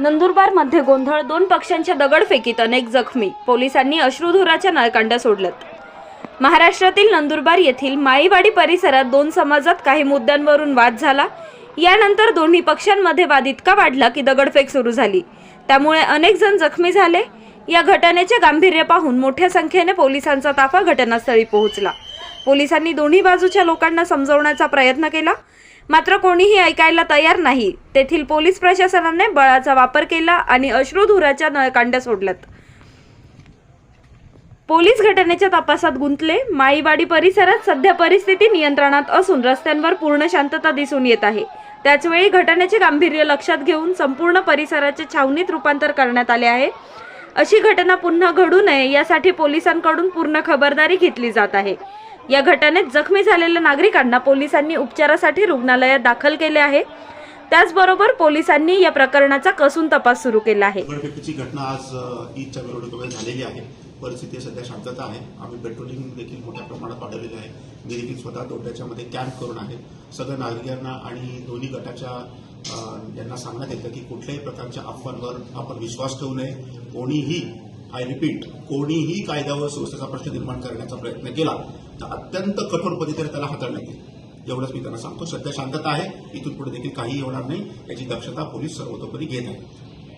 नंदुरबारमध्ये गोंधळ दोन पक्षांच्या दगडफेकीत अनेक जखमी. पोलिसांनी अश्रुधुराच्या नळकांड्या सोडल्यात. महाराष्ट्रातील नंदुरबार येथील माळीवाडी परिसरात दोन समाजात काही मुद्द्यांवरून वाद झाला. यानंतर दोन्ही पक्षांमध्ये वाद इतका वाढला की दगडफेक सुरू झाली. त्यामुळे अनेक जण जखमी झाले. या घटनेचे गांभीर्य पाहून मोठ्या संख्येने पोलिसांचा ताफा घटनास्थळी पोहोचला. पोलिसांनी दोन्ही बाजूच्या लोकांना समजवण्याचा प्रयत्न केला. मात्र कोणीही ऐकायला तयार नाही. तेथील पोलीस प्रशासनाने बळाचा वापर केला आणि अश्रुधुराच्या नळकांड्या सोडल्यात. पोलीस घटनेच्या तपासात गुंतले. माळीवाडी परिसरात सध्या परिस्थिती नियंत्रणात असून रस्त्यांवर पूर्ण शांतता दिसून येत आहे. त्याचवेळी घटनेचे गांभीर्य लक्षात घेऊन संपूर्ण परिसराचे छावणीत रूपांतर करण्यात आले आहे. अशी घटना पुन्हा घडू नये यासाठी पोलिसांकडून पूर्ण खबरदारी घेतली जात आहे. या घटनेत जखमी झालेल्या नागरिकांना पोलिसांनी उपचारासाठी रुग्णालयात दाखल केले आहे. त्याचबरोबर पोलिसांनी या प्रकरणाचा कसून तपास सुरू केला आहे. दगडफेकीची घटना आज ईदच्या मिरवणुकीमध्ये झालेली आहे. परिस्थिती सध्या शांतता आहे. आम्ही पेट्रोलिंग देखील मोठ्या प्रमाणात वाढवलेले आहे. मी देखील स्वतः तोट्याच्यामध्ये कॅम्प करून आहे. सगळ्या नागरिकांना आणि दोन्ही गटाच्या यांना सांगण्यात येतं की कुठल्याही प्रकारच्या अफवांवर आपण विश्वास ठेवू नये. कोणीही आय रिपीट कोणीही कायद्यावर सुव्यवस्थेचा प्रश्न निर्माण करण्याचा प्रयत्न केला तर अत्यंत कठोर पद्धतीने त्याला हाताळण्यात येईल. एवढंच मी त्यांना सांगतो सध्या शांतता आहे इथून पुढे देखील काहीही होणार नाही याची दक्षता पोलीस सर्वतोपरी घेत आहे